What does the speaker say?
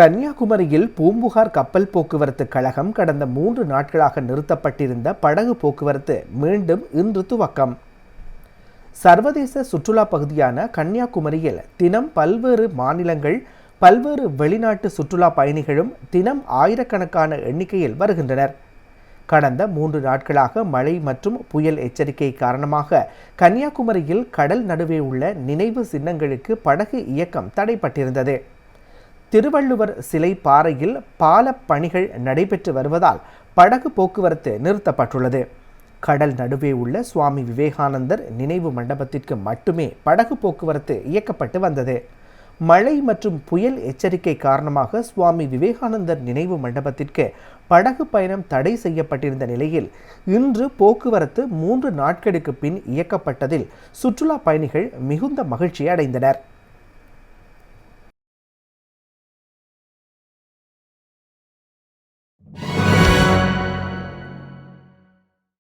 கன்னியாகுமரியில் பூம்புகார் கப்பல் போக்குவரத்து கழகம் கடந்த மூன்று நாட்களாக நிறுத்தப்பட்டிருந்த படகு போக்குவரத்து மீண்டும் இன்று துவக்கம். சர்வதேச சுற்றுலா பகுதியான கன்னியாகுமரியில் தினம் பல்வேறு மாநிலங்கள் பல்வேறு வெளிநாட்டு சுற்றுலா பயணிகளும் தினம் ஆயிரக்கணக்கான எண்ணிக்கையில் வருகின்றனர். கடந்த மூன்று நாட்களாக மழை மற்றும் புயல் எச்சரிக்கை காரணமாக கன்னியாகுமரியில் கடல் நடுவே உள்ள நினைவு சின்னங்களுக்கு படகு இயக்கம் தடைப்பட்டிருந்தது. திருவள்ளுவர் சிலை பாறையில் பால பணிகள் நடைபெற்று வருவதால் படகு போக்குவரத்து நிறுத்தப்பட்டுள்ளது. கடல் நடுவே உள்ள சுவாமி விவேகானந்தர் நினைவு மண்டபத்திற்கு மட்டுமே படகு போக்குவரத்து இயக்கப்பட்டு வந்தது. மழை மற்றும் புயல் எச்சரிக்கை காரணமாக சுவாமி விவேகானந்தர் நினைவு மண்டபத்திற்கு படகு பயணம் தடை செய்யப்பட்டிருந்த நிலையில் இன்று போக்குவரத்து மூன்று நாட்களுக்கு பின் இயக்கப்பட்டதில் சுற்றுலா பயணிகள் மிகுந்த மகிழ்ச்சி அடைந்தனர்